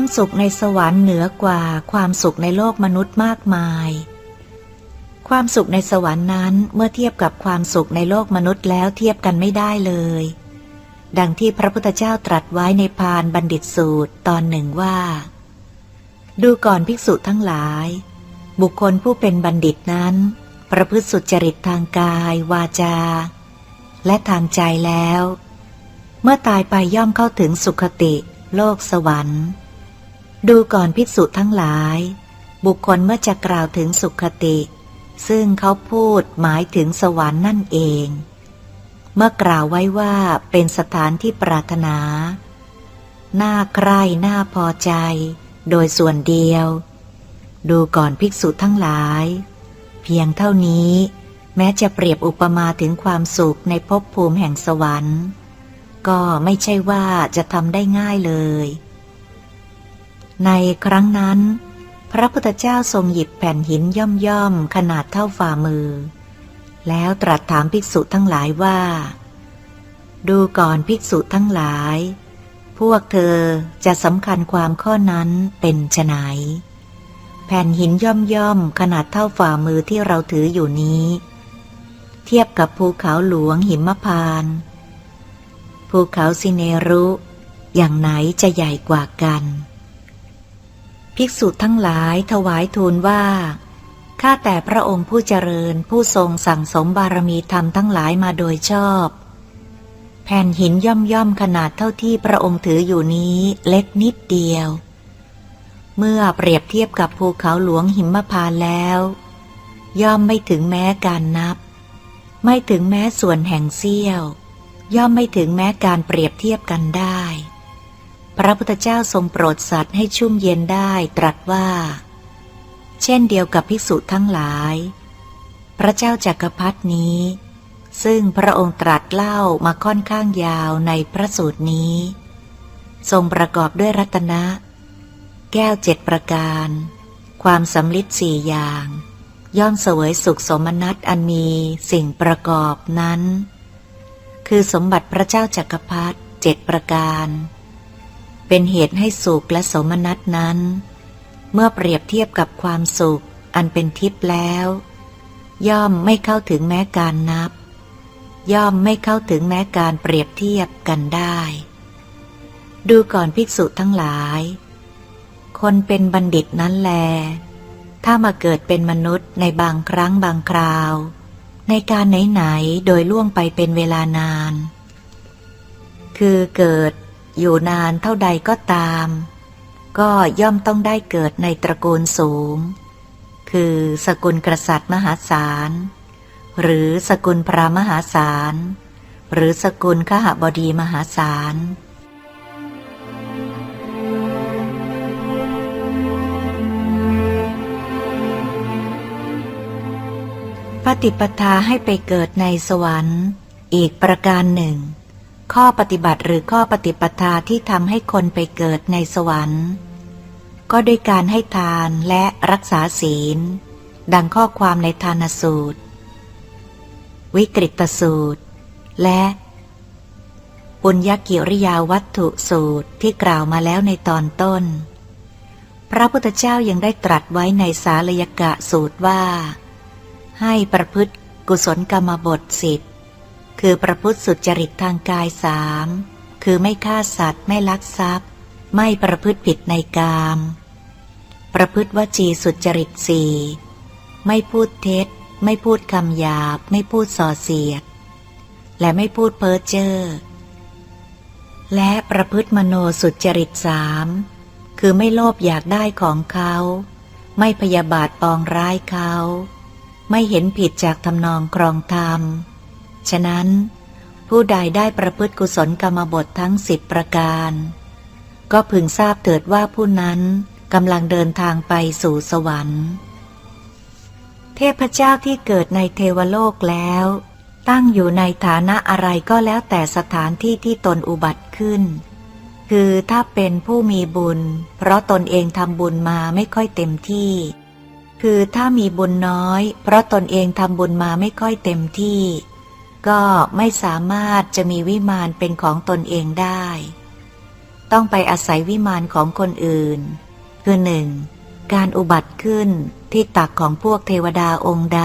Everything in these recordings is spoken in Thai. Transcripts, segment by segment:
ความสุขในสวรรค์เหนือกว่าความสุขในโลกมนุษย์มากมาย ความสุขในสวรรค์นั้นเมื่อเทียบกับความสุขในโลกมนุษย์แล้วเทียบกันไม่ได้เลย ดังที่พระพุทธเจ้าตรัสไว้ในพานบัณฑิตสูตรตอนหนึ่งว่า ดูก่อนภิกษุทั้งหลาย บุคคลผู้เป็นบัณฑิตนั้น ประพฤติสุจริตทางกาย วาจา และทางใจแล้ว เมื่อตายไปย่อมเข้าถึงสุคติโลกสวรรค์ ดูก่อนภิกษุทั้งหลาย บุคคลเมื่อจะกล่าวถึงสุขติ ซึ่งเขาพูดหมายถึงสวรรค์นั่นเอง เมื่อกล่าวไว้ว่าเป็นสถานที่ปรารถนาน่าใคร่น่าพอใจ โดยส่วนเดียว ดูก่อนภิกษุทั้งหลาย เพียงเท่านี้ แม้จะเปรียบอุปมาถึงความสุขในภพภูมิแห่งสวรรค์ ก็ไม่ใช่ว่าจะทำได้ง่ายเลย ในครั้งนั้น พระพุทธเจ้าทรงหยิบแผ่นหินย่อมย่อมๆขนาดเท่าฝ่ามือ แล้วตรัสถามภิกษุทั้งหลายว่า ดูก่อนภิกษุทั้งหลาย พวกเธอจะสำคัญความข้อนั้นเป็นไฉนแผ่นหินย่อมย่อมๆขนาดเท่าฝ่ามือที่เราถืออยู่นี้ เทียบกับภูเขาหลวงหิมพานภูเขาสิเนรุ อย่างไหนจะใหญ่กว่ากัน ภิกษุทั้งหลายถวายทูลว่า ข้าแต่พระองค์ผู้เจริญผู้ทรงสั่งสมบารมีธรรมทั้งหลายมาโดยชอบ แผ่นหินย่อมย่อมขนาดเท่าที่พระองค์ถืออยู่นี้เล็กนิดเดียว เมื่อเปรียบเทียบกับภูเขาหลวงหิมพานต์แล้ว ย่อมไม่ถึงแม้การนับ ไม่ถึงแม้ส่วนแห่งเสี้ยว ย่อมไม่ถึงแม้การเปรียบเทียบกันได้ พระพุทธเจ้าทรงโปรดสัตว์ให้ชุ่มเย็นได้ตรัสว่า เช่นเดียวกับภิกษุทั้งหลาย พระเจ้าจักรพรรดินี้ ซึ่งพระองค์ตรัสเล่ามาค่อนข้างยาวในพระสูตรนี้ ทรงประกอบด้วยรัตนะ แก้วเจ็ดประการ ความสำลิดสี่อย่าง ย่อมเสวยสุขสมนัตอันมีสิ่งประกอบนั้น คือสมบัติพระเจ้าจักรพรรดิเจ็ดประการ เป็นเหตุให้สุขและสมนัตนั้น เมื่อเปรียบเทียบกับความสุขอันเป็นทิพย์แล้ว ย่อมไม่เข้าถึงแม้การนับ ย่อมไม่เข้าถึงแม้การเปรียบเทียบกันได้ ดูก่อนภิกษุทั้งหลาย คนเป็นบัณฑิตนั้นแล ถ้ามาเกิดเป็นมนุษย์ในบางครั้งบางคราว ในการไหนๆโดยล่วงไปเป็นเวลานาน คือเกิด อยู่นานเท่าใดก็ตาม ก็ย่อมต้องได้เกิดในตระกูลสูง คือสกุลกษัตริย์มหาศาล หรือสกุลพระมหาศาล หรือสกุลขหบดีมหาศาลปฏิปทาให้ไปเกิดในสวรรค์อีกประการหนึ่ง ข้อปฏิบัติหรือข้อปฏิปทาที่ทำให้คนไปเกิดในสวรรค์ ก็ด้วยการให้ทานและรักษาศีล ดังข้อความในทานสูตร วิกฤตสูตร และปุญญกิริยาวัตถุสูตรที่กล่าวมาแล้วในตอนต้น พระพุทธเจ้ายังได้ตรัสไว้ในสาลยกะสูตรว่า ให้ประพฤติกุศลกรรมบทสิบ คือประพฤติสุจริตทางกายสามคือไม่ฆ่าสัตว์ไม่ลักทรัพย์ ไม่ประพฤติผิดในกาม ประพฤติวจีสุจริตสี่ไม่พูดเท็จ ไม่พูดคำหยาบ ไม่พูดส่อเสียด และไม่พูดเพ้อเจ้อและประพฤติมโนสุจริตสามคือไม่โลภอยากได้ของเขา ไม่พยาบาทปองร้ายเขา ไม่เห็นผิดจากทำนองครองธรรม ฉะนั้น ผู้ใดได้ประพฤติกุศลกรรมบททั้งสิบประการ ก็พึงทราบเถิดว่าผู้นั้นกำลังเดินทางไปสู่สวรรค์ เทพเจ้าที่เกิดในเทวโลกแล้ว ตั้งอยู่ในฐานะอะไรก็แล้วแต่สถานที่ที่ตนอุบัติขึ้น คือถ้าเป็นผู้มีบุญ เพราะตนเองทำบุญมาไม่ค่อยเต็มที่ คือถ้ามีบุญน้อย เพราะตนเองทำบุญมาไม่ค่อยเต็มที่ ก็ไม่สามารถจะมีวิมานเป็นของตนเองได้ ต้องไปอาศัยวิมานของคนอื่น คือหนึ่งการอุบัติขึ้นที่ตักของพวกเทวดาองค์ใด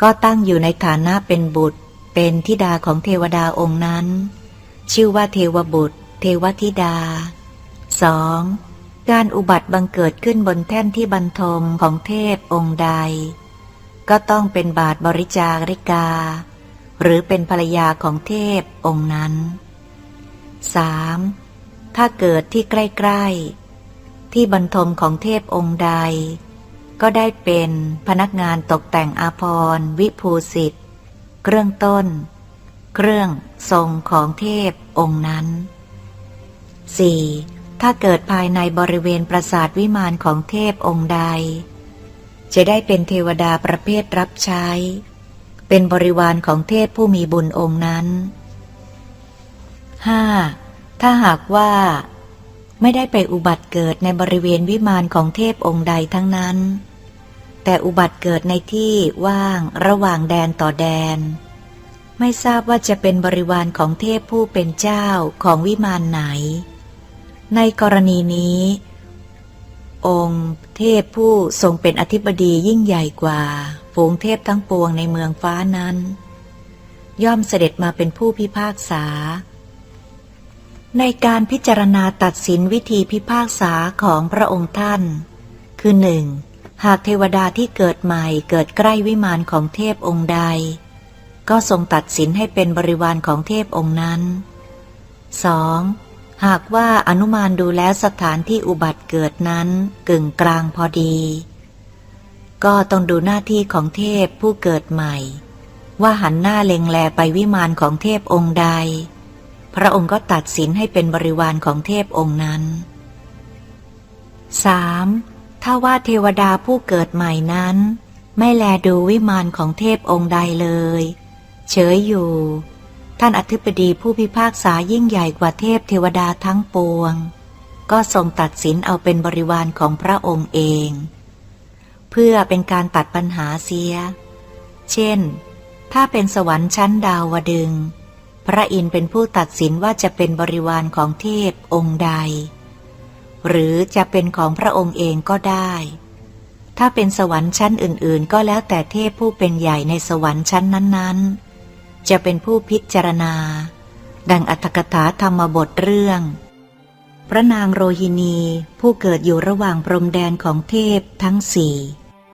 ก็ตั้งอยู่ในฐานะเป็นบุตร เป็นธิดาของเทวดาองค์นั้น ชื่อว่าเทวบุตร เทวธิดา 2. การอุบัติบังเกิดขึ้นบนแท่นที่บรรทมของเทพองค์ใด ก็ต้องเป็นบาทบริจาริกา หรือเป็นภรรยาของเทพองค์นั้น 3. ถ้าเกิดที่ใกล้ ๆ ที่บรรทมของเทพองค์ใด ก็ได้เป็นพนักงานตกแต่งอาภรณ์วิภูสิทธิ์เครื่องต้น เครื่องทรงของเทพองค์นั้น 4. ถ้าเกิดภายในบริเวณปราสาทวิมานของเทพองค์ใด จะได้เป็นเทวดาประเภทรับใช้ เป็นบริวารของเทพผู้มีบุญองค์นั้น 5. ถ้าหากว่า ไม่ได้ไปอุบัติเกิดในบริเวณวิมานของเทพองค์ใดทั้งนั้น แต่อุบัติเกิดในที่ว่างระหว่างแดนต่อแดน ไม่ทราบว่าจะเป็นบริวารของเทพผู้เป็นเจ้าของวิมานไหน ในกรณีนี้ องค์เทพผู้ทรงเป็นอธิบดียิ่งใหญ่กว่า ฝูงเทพทั้งปวงในเมืองฟ้านั้น ย่อมเสด็จมาเป็นผู้พิพากษา ในการพิจารณาตัดสินวิธีพิพากษาของพระองค์ท่าน คือหนึ่งหากเทวดาที่เกิดใหม่เกิดใกล้วิมานของเทพองค์ใด ก็ทรงตัดสินให้เป็นบริวารของเทพองค์นั้น 2. หากว่าอนุมานดูแลสถานที่อุบัติเกิดนั้นกึ่งกลางพอดี ก็ต้องดูหน้าที่ของเทพผู้เกิดใหม่ ว่าหันหน้าเล็งแลไปวิมานของเทพองค์ใด พระองค์ก็ตัดสินให้เป็นบริวารของเทพองค์นั้น 3. ถ้าว่าเทวดาผู้เกิดใหม่นั้น ไม่แลดูวิมานของเทพองค์ใดเลย เฉยอยู่ ท่านอธิบดีผู้พิพากษายิ่งใหญ่กว่าเทพเทวดาทั้งปวง ก็ทรงตัดสินเอาเป็นบริวารของพระองค์เอง เพื่อเป็นการตัดปัญหาเสีย เช่น ถ้าเป็นสวรรค์ชั้นดาวดึง พระอินทร์เป็นผู้ตัดสินว่าจะเป็นบริวารของเทพองค์ใด หรือจะเป็นของพระองค์เองก็ได้ ถ้าเป็นสวรรค์ชั้นอื่น ๆ ก็แล้วแต่เทพผู้เป็นใหญ่ในสวรรค์ชั้นนั้นๆ จะเป็นผู้พิจารณา ดังอัตถกถาธรรมบทเรื่อง พระนางโรฮินีผู้เกิดอยู่ระหว่างพรมแดนของเทพทั้งสี่